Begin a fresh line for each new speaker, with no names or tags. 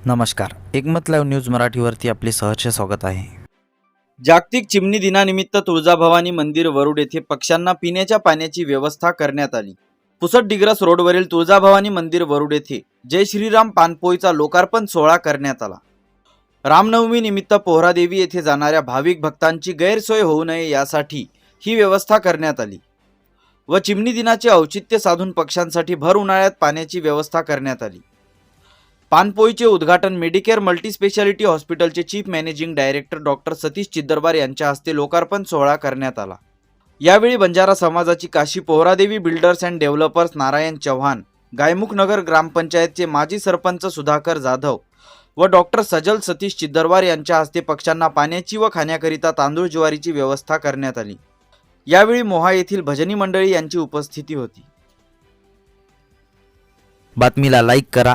नमस्कार. एकमत live news मराठीवरती आपले सहर्ष स्वागत आहे.
जागतिक चिमणी दिनानिमित्त तुळजाभवानी मंदिर वरुड येथे पक्ष्यांना पिण्याच्या पाण्याची व्यवस्था करण्यात आली. पुसट डिग्रस रोडवरील तुळजाभवानी मंदिर वरुड येथे जय श्रीराम पानपोईचा लोकार्पण सोहळा करण्यात आला. रामनवमी निमित्त पोहरादेवी येथे जाणाऱ्या भाविक भक्तांची गैरसोय होऊ नये यासाठी ही व्यवस्था करण्यात आली. व चिमणी दिनाचे औचित्य साधून पक्ष्यांसाठी भर उन्हाळ्यात पाण्याची व्यवस्था करण्यात आली. पानपोईचे उद्घाटन मेडिकेअर मल्टीस्पेशालिटी हॉस्पिटलचे chief managing director doctor Satish Chiddarbar यांच्या हस्ते लोकार्पण सोहळा करण्यात आला. यावेळी बंजारा समाजाची Kashi Pohradevi builders and developers Narayan Chavan Gaymukh Nagar ग्रामपंचायतचे माजी सरपंच सुधाकर जाधव व डॉक्टर सजल सतीश चिद्दरवार यांच्या हस्ते पक्ष्यांना पाण्याची व खाण्याकरिता तांदूळ ज्वारीची व्यवस्था करण्यात आली. यावेळी मोहा येथील भजनी मंडळी यांची उपस्थिती होती.
बातमीला लाईक करा.